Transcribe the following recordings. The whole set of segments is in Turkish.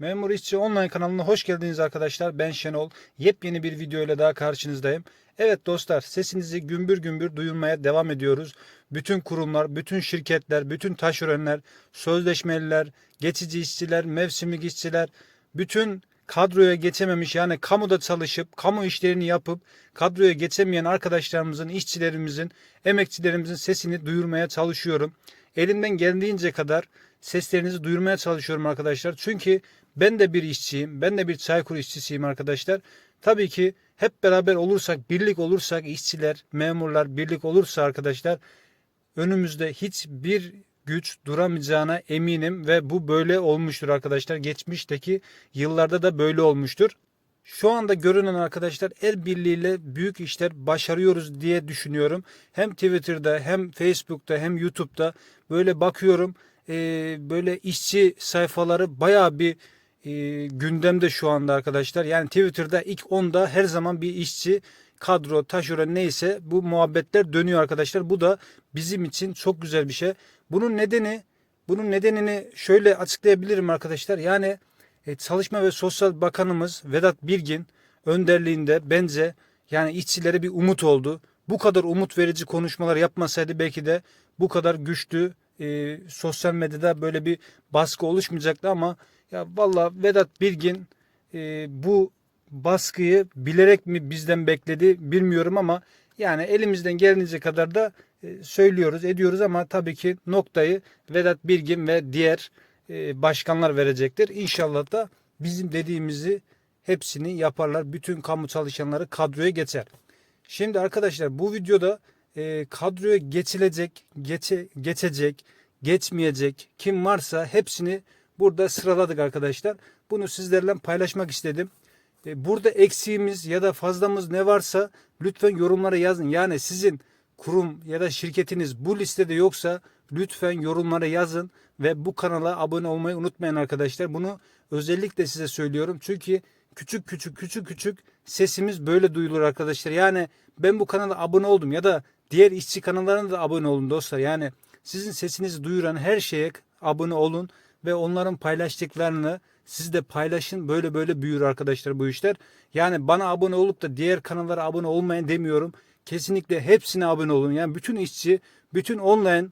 Memur İşçi Online kanalına hoş geldiniz arkadaşlar. Ben Şenol. Yepyeni bir video ile daha karşınızdayım. Evet dostlar sesinizi gümbür gümbür duyulmaya devam ediyoruz. Bütün kurumlar, bütün şirketler, bütün taşeronlar, sözleşmeliler, geçici işçiler, mevsimlik işçiler, bütün kadroya geçememiş yani kamuda çalışıp kamu işlerini yapıp kadroya geçemeyen arkadaşlarımızın, işçilerimizin, emekçilerimizin sesini duyurmaya çalışıyorum. Elimden geldiğince kadar seslerinizi duyurmaya çalışıyorum arkadaşlar. Çünkü ben de bir işçiyim. Ben de bir Çaykur işçisiyim arkadaşlar. Tabii ki hep beraber olursak, birlik olursak işçiler, memurlar birlik olursa arkadaşlar önümüzde hiçbir güç duramayacağına eminim ve bu böyle olmuştur arkadaşlar. Geçmişteki yıllarda da böyle olmuştur. Şu anda görünen arkadaşlar el birliğiyle büyük işler başarıyoruz diye düşünüyorum. Hem Twitter'da hem Facebook'ta hem YouTube'da böyle bakıyorum. Ee, böyle işçi sayfaları baya bir e, gündemde şu anda arkadaşlar. Yani Twitter'da ilk 10'da her zaman bir işçi kadro, taşeron neyse bu muhabbetler dönüyor arkadaşlar. Bu da bizim için çok güzel bir şey. Bunun nedeni bunun nedenini şöyle açıklayabilirim arkadaşlar. Yani e, Çalışma ve Sosyal Bakanımız Vedat Bilgin önderliğinde bence yani işçilere bir umut oldu. Bu kadar umut verici konuşmalar yapmasaydı belki de bu kadar güçlü e, sosyal medyada böyle bir baskı oluşmayacaktı ama ya valla Vedat Bilgin e, bu baskıyı bilerek mi bizden bekledi bilmiyorum ama yani elimizden geldiğince kadar da e, söylüyoruz, ediyoruz ama tabii ki noktayı Vedat Bilgin ve diğer e, başkanlar verecektir. İnşallah da bizim dediğimizi hepsini yaparlar. Bütün kamu çalışanları kadroya geçer. Şimdi arkadaşlar bu videoda e, kadroya geçilecek, geçe, geçecek, geçmeyecek kim varsa hepsini burada sıraladık arkadaşlar. Bunu sizlerle paylaşmak istedim. E, burada eksiğimiz ya da fazlamız ne varsa lütfen yorumlara yazın. Yani sizin kurum ya da şirketiniz bu listede yoksa lütfen yorumlara yazın ve bu kanala abone olmayı unutmayın arkadaşlar. Bunu özellikle size söylüyorum. Çünkü küçük küçük küçük küçük sesimiz böyle duyulur arkadaşlar. Yani ben bu kanala abone oldum ya da diğer işçi kanallarına da abone olun dostlar. Yani sizin sesinizi duyuran her şeye abone olun ve onların paylaştıklarını siz de paylaşın. Böyle böyle büyür arkadaşlar bu işler. Yani bana abone olup da diğer kanallara abone olmayın demiyorum. Kesinlikle hepsine abone olun. Yani bütün işçi, bütün online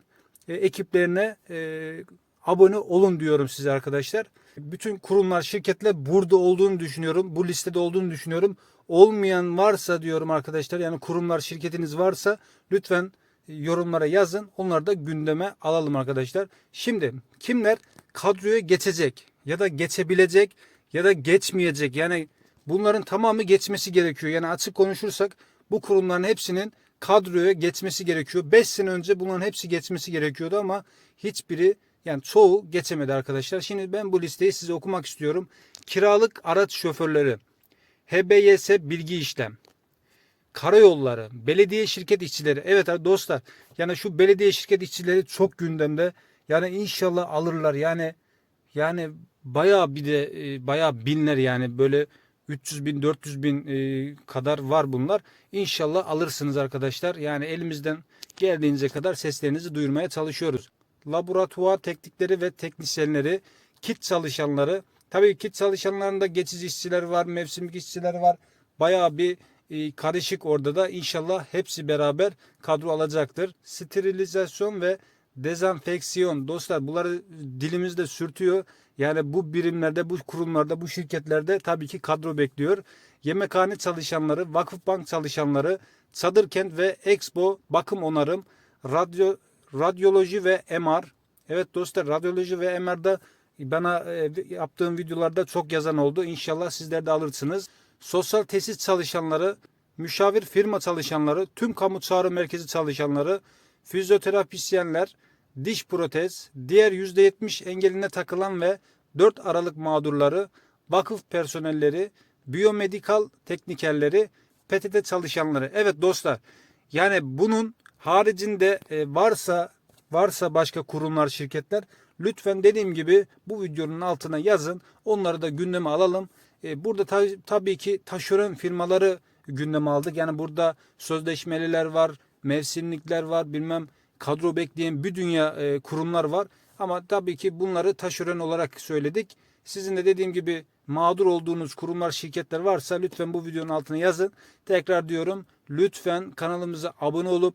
e, ekiplerine e, abone olun diyorum size arkadaşlar. Bütün kurumlar, şirketler burada olduğunu düşünüyorum. Bu listede olduğunu düşünüyorum. Olmayan varsa diyorum arkadaşlar yani kurumlar, şirketiniz varsa lütfen yorumlara yazın. Onları da gündeme alalım arkadaşlar. Şimdi kimler kadroya geçecek ya da geçebilecek ya da geçmeyecek yani bunların tamamı geçmesi gerekiyor. Yani açık konuşursak bu kurumların hepsinin kadroya geçmesi gerekiyor. 5 sene önce bunların hepsi geçmesi gerekiyordu ama hiçbiri yani çoğu geçemedi arkadaşlar. Şimdi ben bu listeyi size okumak istiyorum. Kiralık araç şoförleri, HBYS bilgi işlem, karayolları, belediye şirket işçileri. Evet dostlar yani şu belediye şirket işçileri çok gündemde. Yani inşallah alırlar. Yani yani bayağı bir de e, bayağı binler yani böyle 300 bin 400 bin e, kadar var bunlar. İnşallah alırsınız arkadaşlar. Yani elimizden geldiğince kadar seslerinizi duyurmaya çalışıyoruz. Laboratuvar teknikleri ve teknisyenleri, kit çalışanları. Tabii kit çalışanlarında geçici işçiler var, mevsimlik işçiler var. Bayağı bir e, karışık orada da. İnşallah hepsi beraber kadro alacaktır. Sterilizasyon ve dezenfeksiyon dostlar bunları dilimizde sürtüyor. Yani bu birimlerde, bu kurumlarda, bu şirketlerde tabii ki kadro bekliyor. Yemekhane çalışanları, vakıfbank çalışanları, çadır kent ve expo bakım onarım, radyo, radyoloji ve MR. Evet dostlar radyoloji ve MR'da bana e, yaptığım videolarda çok yazan oldu. İnşallah sizler de alırsınız. Sosyal tesis çalışanları, müşavir firma çalışanları, tüm kamu çağrı merkezi çalışanları, fizyoterapisyenler, diş protez, diğer %70 engeline takılan ve 4 Aralık mağdurları, vakıf personelleri, biyomedikal teknikerleri, PTT çalışanları. Evet dostlar yani bunun haricinde e, varsa varsa başka kurumlar, şirketler lütfen dediğim gibi bu videonun altına yazın. Onları da gündeme alalım. E, burada ta- tabii ki taşeron firmaları gündeme aldık. Yani burada sözleşmeliler var, mevsimlikler var, bilmem kadro bekleyen bir dünya e, kurumlar var. Ama tabii ki bunları taşeron olarak söyledik. Sizin de dediğim gibi mağdur olduğunuz kurumlar, şirketler varsa lütfen bu videonun altına yazın. Tekrar diyorum lütfen kanalımıza abone olup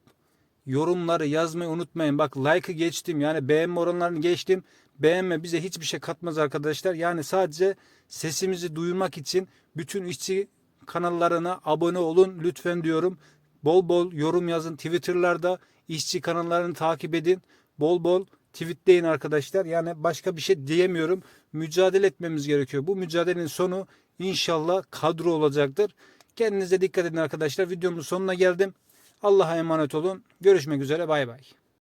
yorumları yazmayı unutmayın. Bak like'ı geçtim yani beğenme oranlarını geçtim. Beğenme bize hiçbir şey katmaz arkadaşlar. Yani sadece sesimizi duyurmak için bütün işçi kanallarına abone olun lütfen diyorum. Bol bol yorum yazın. Twitter'larda işçi kanallarını takip edin. Bol bol tweetleyin arkadaşlar. Yani başka bir şey diyemiyorum. Mücadele etmemiz gerekiyor. Bu mücadelenin sonu inşallah kadro olacaktır. Kendinize dikkat edin arkadaşlar. Videomun sonuna geldim. Allah'a emanet olun. Görüşmek üzere. Bay bay.